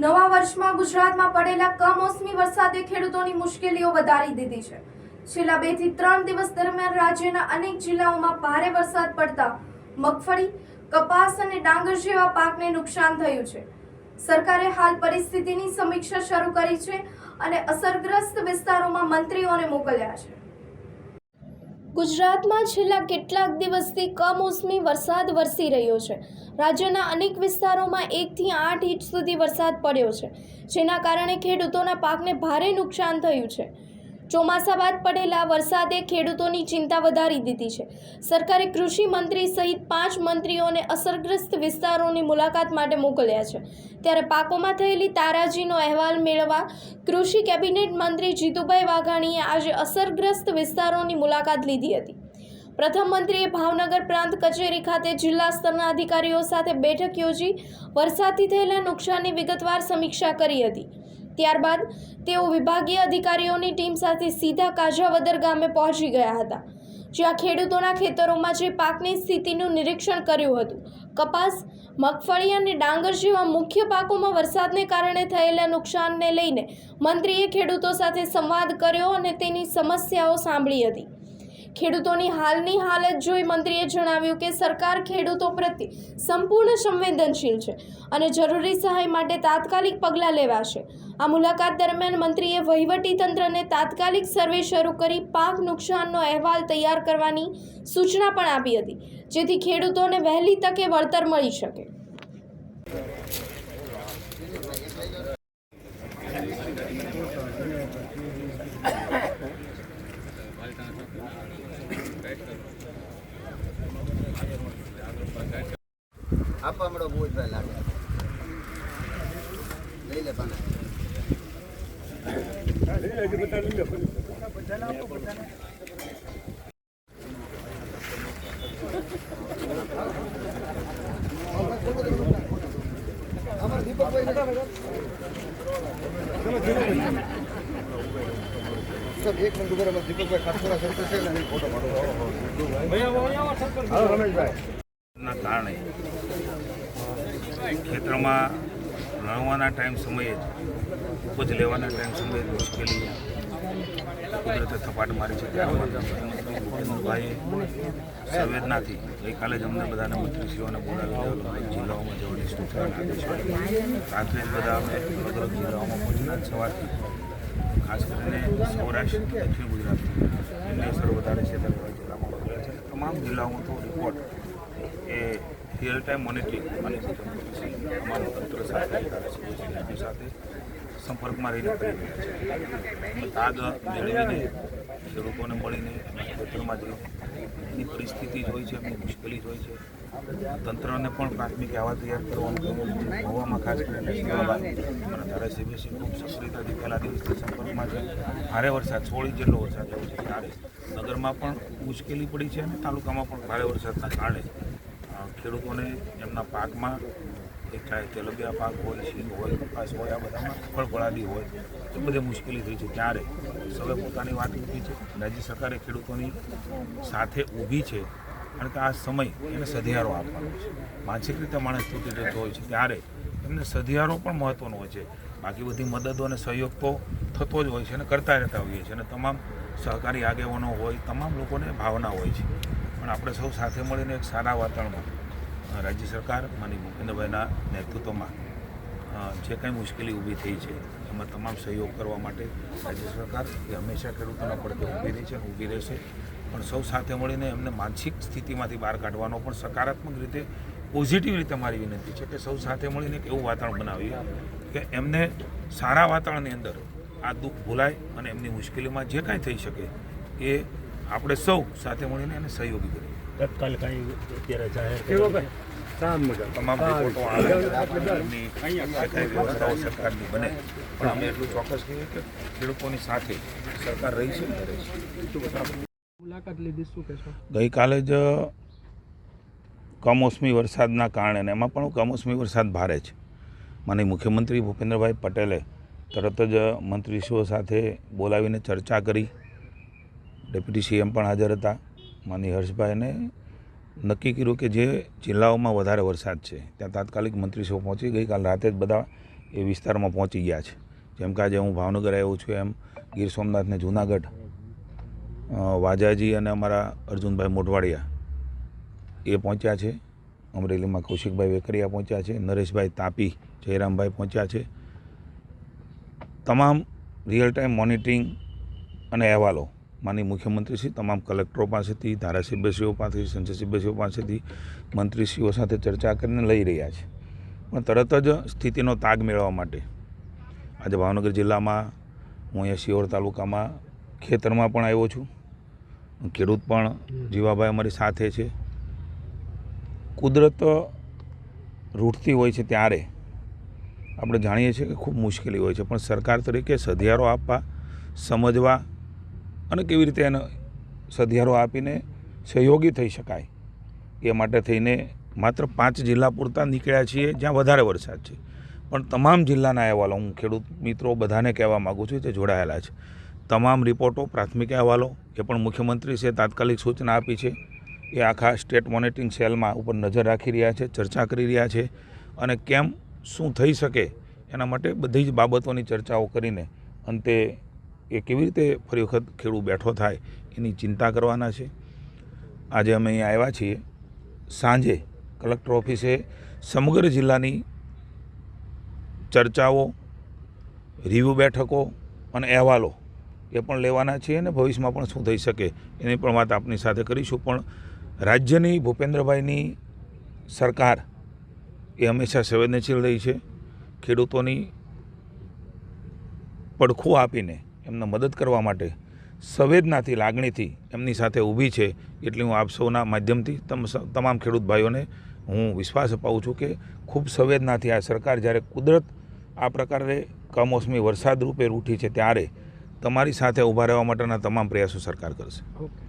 નવા વર્ષમાં ગુજરાતમાં પડેલા કમોસમી વરસાદે ખેડૂતોની મુશ્કેલીઓ વધારી દીધી છે. છેલ્લા બેથી ત્રણ દિવસ દરમિયાન રાજ્યના અનેક જિલ્લાઓમાં ભારે વરસાદ પડતા મગફળી, કપાસ અને ડાંગર જેવા પાકને નુકસાન થયું છે. સરકારે હાલ પરિસ્થિતિની સમીક્ષા શરૂ કરી છે અને અસરગ્રસ્ત વિસ્તારોમાં મંત્રીઓને મોકલ્યા છે. ગુજરાતમાં છેલ્લા કેટલાક દિવસથી કમોસમી વરસાદ વરસી રહ્યો છે. રાજ્યના અનેક વિસ્તારોમાં એકથી આઠ ઇંચ સુધી વરસાદ પડ્યો છે, જેના કારણે ખેડૂતોના પાકને ભારે નુકસાન થયું છે. ચોમાસા બાદ પડેલા વરસાદે ખેડૂતોની ચિંતા વધારી દીધી છે. સરકારે કૃષિ મંત્રી સહિત પાંચ મંત્રીઓને અસરગ્રસ્ત વિસ્તારોની મુલાકાત માટે મોકલ્યા છે. ત્યારે પાકોમાં થયેલી તારાજીનો અહેવાલ મેળવવા કૃષિ કેબિનેટ મંત્રી જીતુભાઈ વાઘાણીએ આજે અસરગ્રસ્ત વિસ્તારોની મુલાકાત લીધી હતી. પ્રથમ મંત્રીએ ભાવનગર પ્રાંત કચેરી ખાતે જિલ્લા સ્તરના અધિકારીઓ સાથે બેઠક યોજી વરસાદથી થયેલા નુકસાનની વિગતવાર સમીક્ષા કરી હતી. ત્યારબાદ તેઓ વિભાગીય અધિકારીઓની ટીમ સાથે સીધા કાજાવદર ગામે પહોંચી ગયા હતા, જ્યાં ખેડૂતોના ખેતરોમાં જે પાકની સ્થિતિનું નિરીક્ષણ કર્યું હતું. કપાસ, મગફળી અને ડાંગર જેવા મુખ્ય પાકોમાં વરસાદને કારણે થયેલા નુકસાનને લઈને મંત્રીએ ખેડૂતો સાથે સંવાદ કર્યો અને તેની સમસ્યાઓ સાંભળી હતી. ખેડૂતોની હાલની હાલત જોઈ મંત્રીએ જણાવ્યું કે સરકાર ખેડૂતો પ્રત્યે સંપૂર્ણ સંવેદનશીલ છે અને જરૂરી સહાય માટે તાત્કાલિક પગલાં લેવાશે. આ મુલાકાત દરમિયાન મંત્રીએ વહીવટી તંત્રને તાત્કાલિક સર્વે શરૂ કરી પાક નુકસાનનો અહેવાલ તૈયાર કરવાની સૂચના પણ આપી હતી, જેથી ખેડૂતોને વહેલી તકે વળતર મળી શકે. આપવા બોજ ભાઈ લાગે. લઈ લે પાના. એક મિનિટ ઊભો રહો. દીપકભાઈ થોડા છે ને ફોટો પાડો. રમેશભાઈ. ના કારણે ખેતરમાં રણવાના ટાઈમ સમયે જ, ઉપજ લેવાના ટાઈમ સમયે મુશ્કેલી કુદરતે થપાટ મારી છે. ત્યારબાદ ભૂપેન્દ્રભાઈએ સંવેદનાથી ગઈકાલે જ અમને બધાને મંત્રીશ્રીઓને બોલાવી જિલ્લાઓમાં જવાની સૂચના રાત્રે જ બધા અમે અલગ અલગ જિલ્લાઓમાં પહોંચીને સવારથી, ખાસ કરીને સૌરાષ્ટ્ર, દક્ષિણ ગુજરાત એની અસર વધારે છે જિલ્લામાં છે. તમામ જિલ્લાઓમાં તો રિપોર્ટ એ રિયલ ટાઈમ મોનિટરિંગ અને અમારું તંત્ર સાથે ધારાસભ્યો સાથે સંપર્કમાં રહીને કરી રહ્યા છે. આગ મેળવીને ખેડૂતોને મળીને ખેતરમાં જે પરિસ્થિતિ જ હોય છે, એમની મુશ્કેલી જ હોય છે, તંત્રને પણ પ્રાથમિક આવા તૈયાર કરવાનું હવામાં ખાસ કરીને સેવાભાવ અને ધારાસભ્યશ્રી ખૂબ સક્રિયતાથી પહેલા દિવસથી સંપર્કમાં છે. ભારે વરસાદ, સોળ જેટલો વરસાદ થયો છે. ત્યારે નગરમાં પણ મુશ્કેલી પડી છે અને તાલુકામાં પણ ભારે વરસાદના કારણે ખેડૂતોને એમના પાકમાં એક ચાહે તેલબિયા પાક હોય શીંગ હોય, કપાસ હોય, આ બધામાં ફળફળાદી હોય એ બધી મુશ્કેલી થઈ છે ત્યારે સૌએ પોતાની વાત મૂકી છે. રાજ્ય સરકારે ખેડૂતોની સાથે ઊભી છે, કારણ કે આ સમય એને સધિયારો આપવાનો છે. માનસિક રીતે માણસ તૂટી જતો હોય છે ત્યારે એમને સધિયારો પણ મહત્ત્વનો હોય છે. બાકી બધી મદદો અને સહયોગ તો થતો જ હોય છે અને કરતા રહેતા હોઈએ છીએ. અને તમામ સહકારી આગેવાનો હોય, તમામ લોકોને ભાવના હોય છે. પણ આપણે સૌ સાથે મળીને એક સારા વાતાવરણમાં રાજ્ય સરકાર માની ભૂપેન્દ્રભાઈના નેતૃત્વમાં જે કાંઈ મુશ્કેલી ઊભી થઈ છે એમાં તમામ સહયોગ કરવા માટે રાજ્ય સરકાર એ હંમેશા ખેડૂતોના પડતે ઊભી રહી છે અને ઊભી રહેશે. પણ સૌ સાથે મળીને એમને માનસિક સ્થિતિમાંથી બહાર કાઢવાનો પણ સકારાત્મક રીતે પોઝિટિવ રીતે મારી વિનંતી છે કે સૌ સાથે મળીને એક એવું વાતાવરણ બનાવીએ કે એમને સારા વાતાવરણની અંદર આ દુઃખ ભૂલાય અને એમની મુશ્કેલીમાં જે કાંઈ થઈ શકે એ આપણે સૌ સાથે મળીને એને સહયોગી કરીએ. તત્કાલ કાંઈ અત્યારે જાહેર કરવા તમામ રિપોર્ટો આવે. એમની જે કાંઈ વ્યવસ્થાઓ સરકારની બને. પણ અમે એટલું ચોક્કસ કહીએ કે ખેડૂતોની સાથે સરકાર રહી છે ને રહે મુલાકાત લીધી શું કહેશો? ગઈકાલે જ કમોસમી વરસાદના કારણે એમાં પણ કમોસમી વરસાદ ભારે છે. માની મુખ્યમંત્રી ભૂપેન્દ્રભાઈ પટેલે તરત જ મંત્રીશ્રીઓ સાથે બોલાવીને ચર્ચા કરી. ડેપ્યુટી સીએમ પણ હાજર હતા. માની હર્ષભાઈને નક્કી કર્યું કે જે જિલ્લાઓમાં વધારે વરસાદ છે, ત્યાં તાત્કાલિક મંત્રીશ્રીઓ પહોંચી ગઈકાલ રાતે જ બધા એ વિસ્તારમાં પહોંચી ગયા છે. જેમ કે આજે હું ભાવનગર આવ્યો છું એમ ગીર સોમનાથને જુનાગઢ વાજાજી અને અમારા અર્જુનભાઈ મોઢવાડિયા એ પહોંચ્યા છે. અમરેલીમાં કૌશિકભાઈ વેકરિયા પહોંચ્યા છે, નરેશભાઈ તાપી, જયરામભાઈ પહોંચ્યા છે. તમામ રિયલ ટાઈમ મોનિટરિંગ અને અહેવાલો માની મુખ્યમંત્રીશ્રી, તમામ કલેક્ટરો પાસેથી, ધારાસભ્યશ્રીઓ પાસેથી, સંસદસભ્યશ્રીઓ પાસેથી મંત્રીશ્રીઓ સાથે ચર્ચા કરીને લઈ રહ્યા છે. પણ તરત જ સ્થિતિનો તાગ મેળવવા માટે આજે ભાવનગર જિલ્લામાં હું અહીંયા શિહોર તાલુકામાં ખેતરમાં પણ આવ્યો છું. ખેડૂત પણ જીવાભાઈ અમારી સાથે છે. કુદરત રૂટતી હોય છે ત્યારે આપણે જાણીએ છીએ કે ખૂબ મુશ્કેલી હોય છે, પણ સરકાર તરીકે સધિયારો આપવા, સમજવા અને કેવી રીતે એનો સધિયારો આપીને સહયોગી થઈ શકાય. એ માટે થઈને માત્ર પાંચ જિલ્લા પૂરતા નીકળ્યા છીએ, જ્યાં વધારે વરસાદ છે. પણ તમામ જિલ્લાના અહેવાલો, હું ખેડૂત મિત્રો બધાને કહેવા માગું છું તે જોડાયેલા છે. તમામ રિપોર્ટો, પ્રાથમિક અહેવાલો, એ પણ મુખ્યમંત્રીશ્રીએ તાત્કાલિક સૂચના આપી છે. એ આખા સ્ટેટ મોનિટરિંગ સેલમાં ઉપર નજર રાખી રહ્યા છે, ચર્ચા કરી રહ્યા છે અને કેમ, શું થઈ શકે, એના માટે બધી જ બાબતોની ચર્ચાઓ કરીને અંતે એ કેવી રીતે ફરી વખત ખેડૂત બેઠો થાય એની ચિંતા કરવાના છે. આજે અમે અહીં આવ્યા છીએ. સાંજે કલેક્ટર ઓફિસે સમગ્ર જિલ્લાની ચર્ચાઓ રિવ્યૂ બેઠકો અને અહેવાલો એ પણ લેવાના છે અને ભવિષ્યમાં પણ શું થઈ શકે એની પણ વાત આપની સાથે કરીશું. પણ રાજ્યની ભૂપેન્દ્રભાઈની સરકાર એ હંમેશા સંવેદનશીલ રહી છે. ખેડૂતોની પડખું આપીને એમને મદદ કરવા માટે સંવેદનાથી, લાગણીથી એમની સાથે ઊભી છે એટલે હું આપ સૌના માધ્યમથી તમ તમામ ખેડૂત ભાઈઓને હું વિશ્વાસ અપાવું છું કે ખૂબ સંવેદનાથી આ સરકાર જ્યારે કુદરત આ પ્રકારે કમોસમી વરસાદ રૂપે રૂઠી છે ત્યારે તમારી સાથે ઊભા રહેવા માટેના તમામ પ્રયાસો સરકાર કરશે. ઓકે